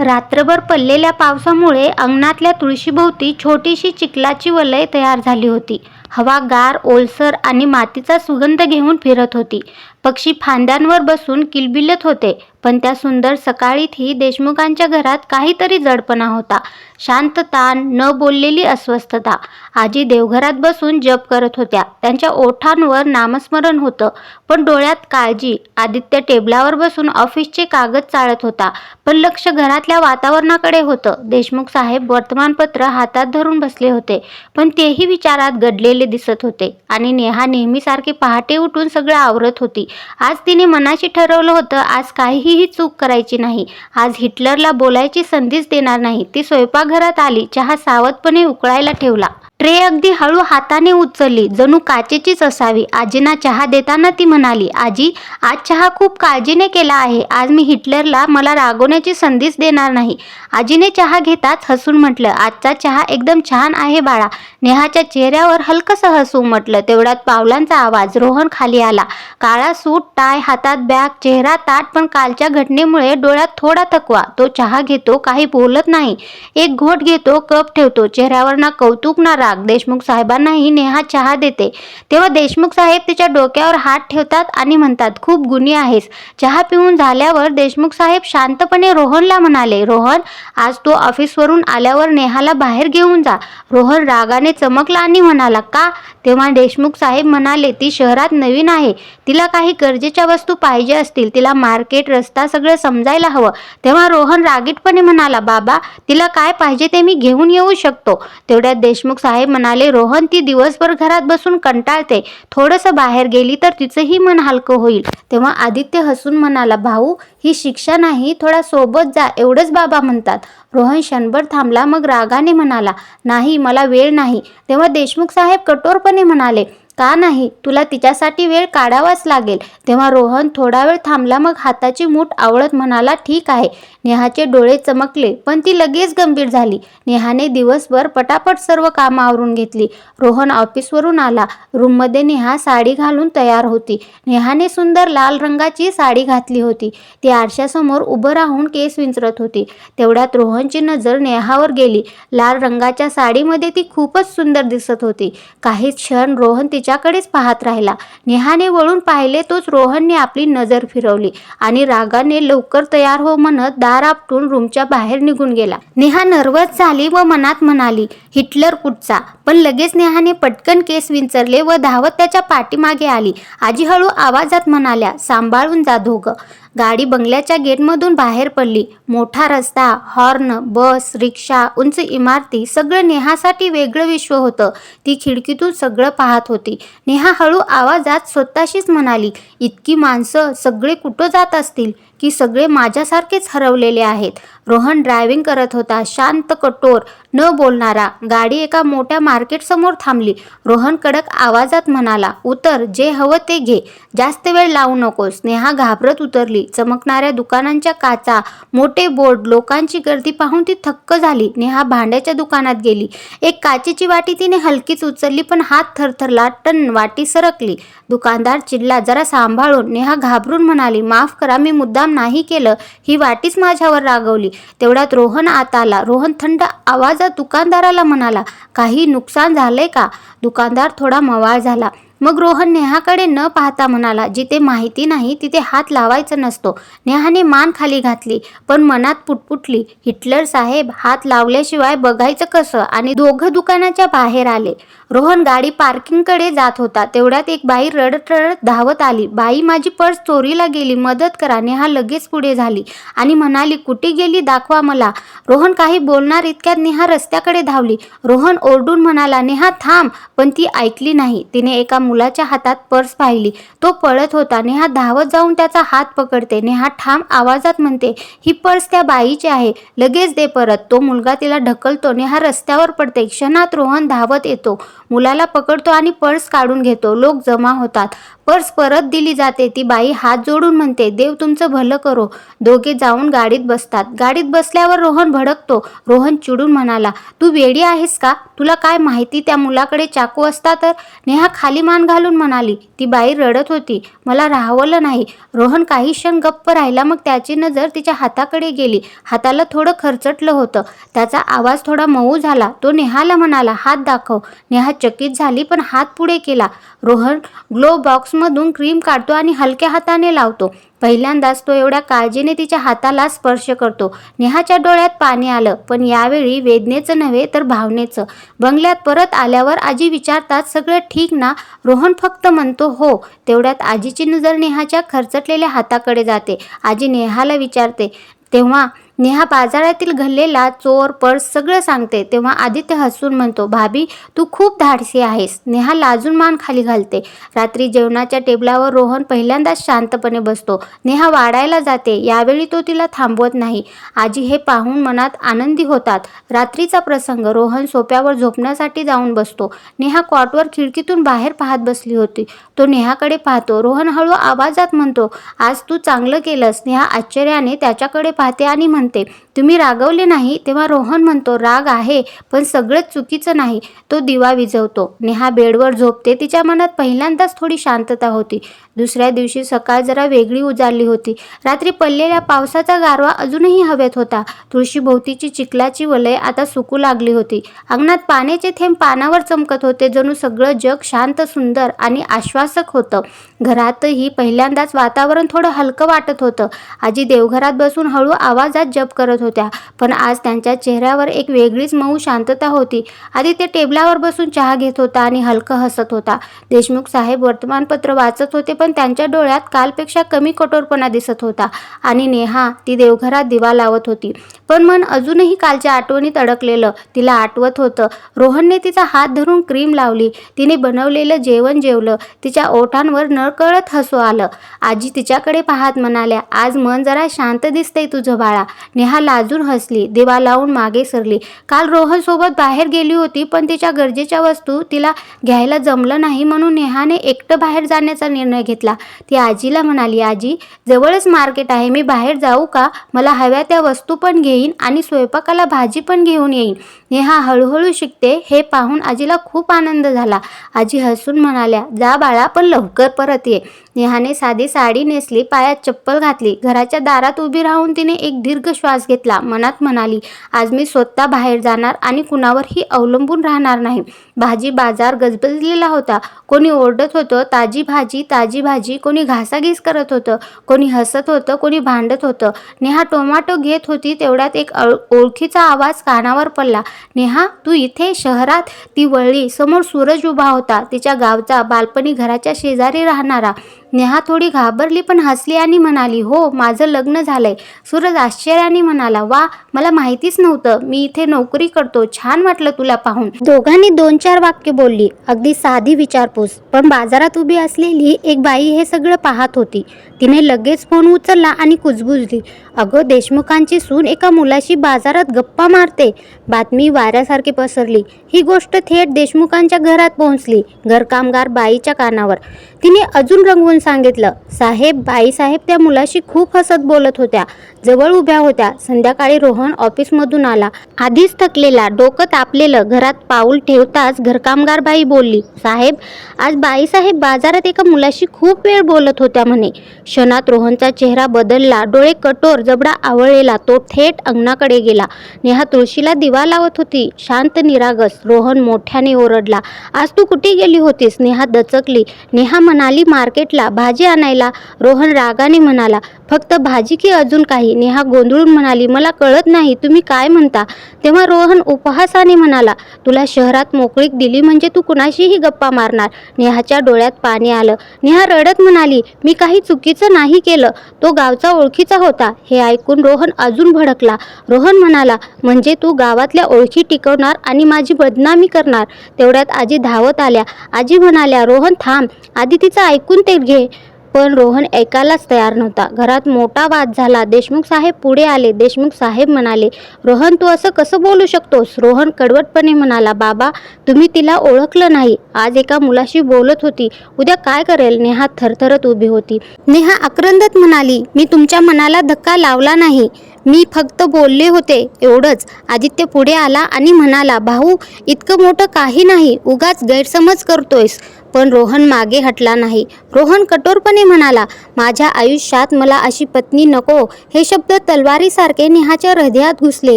रात्रभर पडलेल्या पावसामुळे अंगणातल्या तुळशीभोवती छोटीशी चिखलाची वलय तयार झाली होती. हवा गार ओलसर आणि मातीचा सुगंध घेऊन फिरत होती. पक्षी फांद्यांवर बसून किलबिलत होते पण त्या सुंदर सकाळीतही देशमुखांच्या घरात काहीतरी जडपणा होता. शांत ताण न बोललेली अस्वस्थता. आजी देवघरात बसून जप करत होत्या. त्यांच्या ओठांवर नामस्मरण होतं पण डोळ्यात काळजी. आदित्य टेबलावर बसून ऑफिसचे कागद चाळत होता पण लक्ष घरातल्या वातावरणाकडे होतं. देशमुख साहेब वर्तमानपत्र हातात धरून बसले होते पण तेही विचारात गडलेले दिसत होते. आणि नेहा नेहमीसारखी पहाटे उठून सगळं आवरत होती. आज तिने मनाशी ठरवलं होतं आज काहीही चूक करायची नाही. आज हिटलरला बोलायची संधीच देणार नाही. ती स्वयंपाकघरात आली चहा सावधपणे उकळायला ठेवला. ट्रे अगदी हळू हाताने उचलली. जणू काचेचीच असावी. आजींना चहा देताना ती म्हणाली आजी आज चहा खूप काळजीने केला आहे. आज मी हिटलरला मला रागवण्याची संधीच देणार नाही. आजीने चहा घेताच हसून म्हटलं आजचा चहा एकदम छान आहे बाळा. नेहाच्या चेहऱ्यावर हलकसं हसू म्हटलं. तेवढ्यात पावलांचा आवाज रोहन खाली आला. काळा सूट टाय हातात बॅग चेहरा ताट पण कालच्या घटनेमुळे डोळ्यात थोडा थकवा. तो चहा घेतो काही बोलत नाही. एक घोट घेतो कप ठेवतो. चेहऱ्यावर ना कौतुक ना राग. देशमुख साहेबांनाही नेहा चहा देते. तेव्हा देशमुख साहेब तिच्या डोक्यावर हात ठेवतात आणि म्हणतात खूप गुणी आहेस. चहा पिऊन झाल्यावर देशमुख साहेब शांतपणे रोहनला म्हणाले रोहन आज तो ऑफिसवरून आल्यावर नेहाला बाहेर घेऊन जा रोहन रागाने चमकला आणि म्हणाला का तेव्हा देशमुख साहेब म्हणाले ती शहरात नवीन आहे. तिला काही गरजेच्या वस्तू पाहिजे असतील. तिला मार्केट रस्ता सगळं समजायला हवं तेव्हा रोहन रागीटपणे म्हणाला बाबा तिला काय पाहिजे ते मी घेऊन येऊ शकतो तेवढ्यात देशमुख साहेब म्हणाले रोहन ती दिवसभर घरात बसून कंटाळते. थोडंसं बाहेर गेली तर तिचंही मन हलकं होईल. तेव्हा आदित्य हसून म्हणाला भाऊ ही शिक्षा नाही थोडा सोबत जा एवढंच बाबा म्हणतात. रोहन क्षणभर थांबला मग रागाने म्हणाला नाही मला वेळ नाही. तेव्हा देशमुख साहेब कठोरपणे म्हणाले का नाही? तुला तिच्यासाठी वेळ काढावाच लागेल. तेव्हा रोहन थोडा वेळ थांबला मग हाताची मूठ आवळत म्हणाला ठीक आहे. नेहाचे डोळे चमकले पण ती लगेच गंभीर झाली. नेहाने दिवसभर पटापट सर्व कामं आवरून घेतली. रोहन ऑफिसवरून आला. रूममध्ये नेहा साडी घालून तयार होती. नेहाने सुंदर लाल रंगाची साडी घातली होती. ती आरशासमोर उभं राहून केस विंचरत होती. तेवढ्यात रोहनची नजर नेहावर गेली. लाल रंगाच्या साडीमध्ये ती खूपच सुंदर दिसत होती. काही क्षण रोहन तिच्याकडेच पाहत राहिला. नेहाने वळून पाहिले तोच रोहनने आपली नजर फिरवली आणि रागाने लवकर तयार हो म्हणत दार आपटून रूमच्या बाहेर निघून गेला. नेहा नर्वस झाली व मनात म्हणाली हिटलर कुठचा पण लगेच नेहाने पटकन केस विंचरले व धावत त्याच्या पाठीमागे आली. आजी हळू आवाजात म्हणाल्या सांभाळून जा दोघं. गाडी बंगल्याच्या गेटमधून बाहेर पडली. मोठा रस्ता हॉर्न बस रिक्षा उंच इमारती सगळं नेहासाठी वेगळं विश्व होतं. ती खिडकीतून सगळं पाहत होती. नेहा हळू आवाजात स्वतःशीच म्हणाली इतकी माणसं सगळे कुठं जात असतील? की सगळे माझ्यासारखेच हरवलेले आहेत. रोहन ड्रायव्हिंग करत होता. शांत कठोर न बोलणारा. गाडी एका मोठ्या मार्केटसमोर थांबली. रोहन कडक आवाजात म्हणाला उतर जे हवं ते घे. जास्त वेळ लावू नकोस. नेहा घाबरत उतरली. चमकणाऱ्या दुकानांच्या काचा मोठे बोर्ड लोकांची गर्दी पाहून ती थक्क झाली. नेहा भांड्याच्या दुकानात गेली. एक काचेची वाटी तिने हलकीच उचलली पण हात थरथरला टन वाटी सरकली. दुकानदार चिडला जरा सांभाळून. नेहा घाबरून म्हणाली माफ करा मी मुद्दाम नाही केलं ही वाटीच माझ्यावर रागवली. तेवढ्यात रोहन आत आला. रोहन थंड आवाजात दुकानदाराला म्हणाला काही नुकसान झालंय का? दुकानदार थोडा मवाळ झाला. मग रोहन नेहाकडे न पाहता म्हणाला जिथे माहिती नाही तिथे हात लावायचा नसतो. नेहाने मान खाली घातली पण मनात पुटपुटली हिटलर साहेब हात लावल्याशिवाय बघायचं कसं? आणि दोघं दुकानाच्या बाहेर आले. रोहन गाडी पार्किंगकडे जात होता. तेवढ्यात एक बाई रडत रडत धावत आली. बाई माझी पर्स चोरीला गेली. मदत करा. नेहा लगेच पुढे झाली आणि म्हणाली कुठे गेली? दाखवा मला. रोहन काही बोलणार इतक्यात नेहा रस्त्याकडे धावली. रोहन ओरडून म्हणाला नेहा थांब. पण ती ऐकली नाही. तिने एका मुलाच्या हातात पर्स पाहिली. तो पळत होता. नेहा धावत जाऊन त्याचा हात पकडते. नेहा ठाम आवाजात म्हणते ही पर्स त्या बाईची आहे. लगेच दे परत. तो मुलगा तिला ढकलतो. नेहा रस्त्यावर पडते. क्षणात रोहन धावत येतो. मुलाला पकडतो आणि पर्स काढून घेतो. लोक जमा होतात. पर्स परत दिली जाते. ती बाई हात जोडून म्हणते देव तुमचं भलं करो. दोघे जाऊन गाडीत बसतात. गाडीत बसल्यावर रोहन भडकतो. रोहन चिडून म्हणाला तू वेडी आहेस का? तुला काय माहिती? त्या मुलाकडे चाकू असता तर? नेहा खाली मान घालून म्हणाली ती बाई रडत होती. मला राहवलं नाही. रोहन काही क्षण गप्प राहिला. मग त्याची नजर तिच्या हाताकडे गेली. हाताला थोडं खरचटलं होतं. त्याचा आवाज थोडा मऊ झाला. तो नेहाला म्हणाला हात दाखव. नेहा चकित झाली पण हात पुढे केला. रोहन ग्लो बॉक्समधून क्रीम काढतो आणि हलक्या हाताने लावतो. पहिल्यांदाच तो एवढ्या काळजीने तिच्या हाताला स्पर्श करतो. नेहाच्या डोळ्यात पाणी आलं पण यावेळी वेदनेचं नव्हे तर भावनेचं. बंगल्यात परत आल्यावर आजी विचारतात सगळं ठीक ना? रोहन फक्त म्हणतो हो. तेवढ्यात आजीची नजर नेहाच्या खरचटलेल्या हाताकडे जाते. आजी नेहाला विचारते तेव्हा नेहा बाजारातील घडलेला चोर पर्स सगळं सांगते. तेव्हा आदित्य हसून म्हणतो भाभी तू खूप धाडसी आहेस. नेहा लाजून मान खाली घालते. रात्री जेवणाच्या टेबलावर रोहन पहिल्यांदाच शांतपणे बसतो. नेहा वाढायला जाते. यावेळी तो तिला थांबवत नाही. आजी हे पाहून मनात आनंदी होतात. रात्रीचा प्रसंग रोहन सोप्यावर झोपण्यासाठी जाऊन बसतो. नेहा कॉटवर खिडकीतून बाहेर पाहत बसली होती. तो नेहाकडे पाहतो. रोहन हळू आवाजात म्हणतो आज तू चांगलं केलंस. नेहा आश्चर्याने त्याच्याकडे पाहते आणि म्हणते Tìm तुम्ही रागवले नाही तेव्हा रोहन म्हणतो राग आहे पण सगळंच चुकीचं नाही. तो दिवा विझवतो. नेहा बेडवर झोपते. तिच्या मनात पहिल्यांदाच थोडी शांतता होती. दुसऱ्या दिवशी सकाळ जरा वेगळी उजाडली होती. रात्री पडलेल्या पावसाचा गारवा अजूनही हवेत होता. तुळशीभोवतीची चिखलाची वलय आता सुकू लागली होती. अंगणात पाण्याचे थेंब पानावर चमकत होते जणू सगळं जग शांत सुंदर आणि आश्वासक होतं. घरातही पहिल्यांदाच वातावरण थोडं हलकं वाटत होतं. आजी देवघरात बसून हळू आवाजात जप करत होत्या. पण आज त्यांच्या चेहऱ्यावर एक वेगळीच मऊ शांतता होती. आधी ते टेबलावर बसून चहा घेत होता आणि हलकं हसत होता. देशमुख साहेब वर्तमानपत्र वाचत होते पण त्यांच्या डोळ्यात कालपेक्षा कमी कठोरपणा दिसत होता आणि नेहा ती देवघरात दिवा लावत होती. पण मन अजूनही कालच्या आठवणीत अडकलेलं. तिला आठवत होतं रोहनने तिचा हात धरून क्रीम लावली. तिने बनवलेलं जेवण जेवलं. तिच्या ओठांवर नकळत हसू आलं. आजी तिच्याकडे पाहत म्हणाल्या आज मन जरा शांत दिसतंय तुझं बाळा. नेहा लाजून हसली दिवा लावून मागे सरली. काल रोहनसोबत बाहेर गेली होती पण तिच्या गरजेच्या वस्तू तिला घ्यायला जमलं नाही म्हणून नेहाने एकटं बाहेर जाण्याचा निर्णय घेतला. ती आजीला म्हणाली आजी जवळच मार्केट आहे मी बाहेर जाऊ का? मला हव्या त्या वस्तू पण घेईन आणि स्वयंपाकाला भाजी पण घेऊन येईन. नेहा हळूहळू शिकते हे पाहून आजीला खूप आनंद झाला. आजी हसून म्हणाल्या जा बाळा पण लवकर परत ये. नेहाने साधी साडी नेसली पायात चप्पल घातली. घराच्या दारात उभी राहून तिने एक दीर्घ श्वास घेतला. मनात म्हणाली आज मी स्वतः बाहेर जाणार आणि कुणावरही अवलंबून राहणार नाही. भाजी बाजार गजबजलेला होता. कोणी ओरडत होतं ताजी भाजी ताजी भाजी. कोणी घासाघीस करत होतं. कोणी हसत होतं कोणी भांडत होतं. नेहा टोमॅटो घेत होती तेवढ्यात एक अळ- ओळखीचा आवाज कानावर पडला. नेहा तू इथे शहरात? ती वळली. समोर सूरज उभा होता. तिच्या गावचा बालपणी घराच्या शेजारी राहणारा. नेहा थोडी घाबरली पण हसली आणि म्हणाली हो माझं लग्न झालंय. सूरज आश्चर्याने म्हणाला वा मला माहितीच नव्हतं. मी इथे नोकरी करतो. छान वाटलं तुला पाहून. दोघांनी दोन चार वाक्य बोलली. अगदी साधी विचारपूस. पण बाजारात उभी असलेली एक बाई हे सगळं पाहत होती. तिने लगेच फोन उचलला आणि कुजबुजली. अगं देशमुखांची सून एका मुलाशी बाजारात गप्पा मारते. बातमी वाऱ्यासारखी पसरली. ही गोष्ट थेट देशमुखांच्या घरात पोहोचली. घरकामगार बाईच्या कानावर. तिने अजून रंगवून सांगितलं साहेब बाईसाहेब त्या मुलाशी खूप हसत बोलत होत्या. जवळ उभ्या होत्या. संध्याकाळी रोहन ऑफिसमधून आला. आधीच थकलेला डोकं तापलेलं घरात पाऊल ठेवताच घरकामगार बाई बोलली साहेब आज बाईसाहेब बाजारात एका मुलाशी खूप वेळ बोलत होत्या म्हणे. क्षणात रोहनचा चेहरा बदलला डोळे कठोर जबडा आवळलेला तो थेट अंगणाकडे गेला. नेहा तुळशीला दिवा लावत होती. शांत निरागस रोहन मोठ्याने ओरडला आज तू कुठे गेली होतीस? नेहा दचकली. नेहा म्हणाली मार्केटला भाजी आणायला रोहन रागाने म्हणाला फक्त भाजी की अजून काही? नेहा गोंधळून म्हणाली मला कळत नाही तुम्ही काय म्हणता? तेव्हा रोहन उपहासाने म्हणाला तुला शहरात मोकळीक दिली म्हणजे तू कुणाशीही गप्पा मारणार. नेहाच्या डोळ्यात पाणी आलं. नेहा रडत म्हणाली मी काही चुकीचं नाही केलं. तो गावचा ओळखीचा होता. हे ऐकून रोहन अजून भडकला. रोहन म्हणाला म्हणजे तू गावातल्या ओळखी टिकवणार आणि माझी बदनामी करणार? तेवढ्यात आजी धावत आल्या. आजी म्हणाल्या रोहन थांब. आधी तिचं ऐकून ते घे. पण रोहन ऐकायलाच तयार नव्हता. घरात मोठा वाद झाला. देशमुख साहेब पुढे आले. देशमुख साहेब म्हणाले रोहन तू असं कसं बोलू शकतोस? रोहन कडवटपणे म्हणाला बाबा तुम्ही तिला ओळखलं नाही. आज एका मुलाशी बोलत होती. उद्या काय करेल? नेहा थरथरत उभी होती. नेहा आक्रंदत म्हणाली मी तुमच्या मनाला धक्का लावला नाही. मी फक्त बोलले होते. एवढंच. आदित्य पुढे आला आणि म्हणाला भाऊ इतकं मोठं काही नाही. उगाच गैरसमज करतोयस. पण रोहन मागे हटला नाही. रोहन कठोरपणे म्हणाला माझ्या आयुष्यात मला अशी पत्नी नको. हे शब्द तलवारीसारखे नेहाच्या हृदयात घुसले.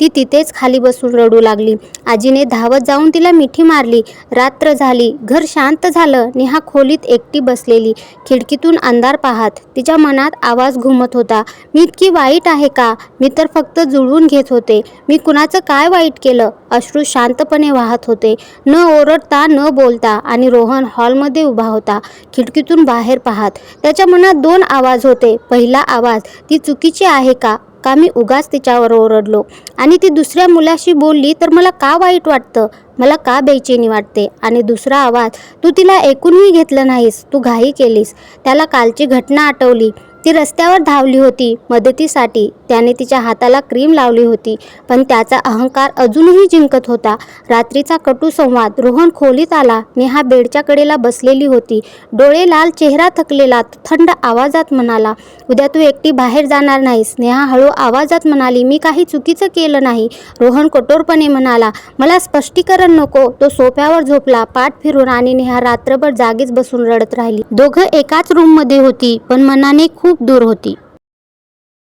ती तिथेच खाली बसून रडू लागली. आजीने धावत जाऊन तिला मिठी मारली. रात्र झाली. घर शांत झालं. नेहा खोलीत एकटी बसलेली. खिडकीतून अंधार पाहत. तिच्या मनात आवाज घुमत होता मी इतकी वाईट आहे का? मी तर फक्त जुळवून घेत होते. मी कुणाचं काय वाईट केलं? अश्रू शांतपणे वाहत होते. न ओरडता न बोलता आणि रोहन हॉलमध्ये उभा होता. खिडकीतून बाहेर पाहत. त्याच्या मनात दोन आवाज होते. पहिला आवाज ती चुकीची आहे का? का मी उगाच तिच्यावर ओरडलो? आणि ती दुसऱ्या मुलाशी बोलली तर मला का वाईट वाटतं? मला का बेचैनी वाटते? आणि दुसरा आवाज तू तिला ऐकूनही घेतलं नाहीस. तू घाई केलीस. त्याला कालची घटना आठवली. ती रस्त्यावर धावली होती. मदतीसाठी त्याने तिच्या हाताला क्रीम लावली होती पण त्याचा अहंकार अजूनही जिंकत होता. रात्रीचा कटू संवाद रोहन खोलीत आला. नेहा बेडच्या कडेला बसलेली होती. डोळे लाल चेहरा थकलेला थंड आवाजात म्हणाला उद्या तू एकटी बाहेर जाणार नाहीस नेहा हळू आवाजात म्हणाली मी काही चुकीचं केलं नाही रोहन कठोरपणे म्हणाला मला स्पष्टीकरण नको तो सोफ्यावर झोपला. पाठ फिरून आणि नेहा रात्रभर जागीच बसून रडत राहिली. दोघं एकाच रूममध्ये होती पण मनाने खूप खूप दूर होती.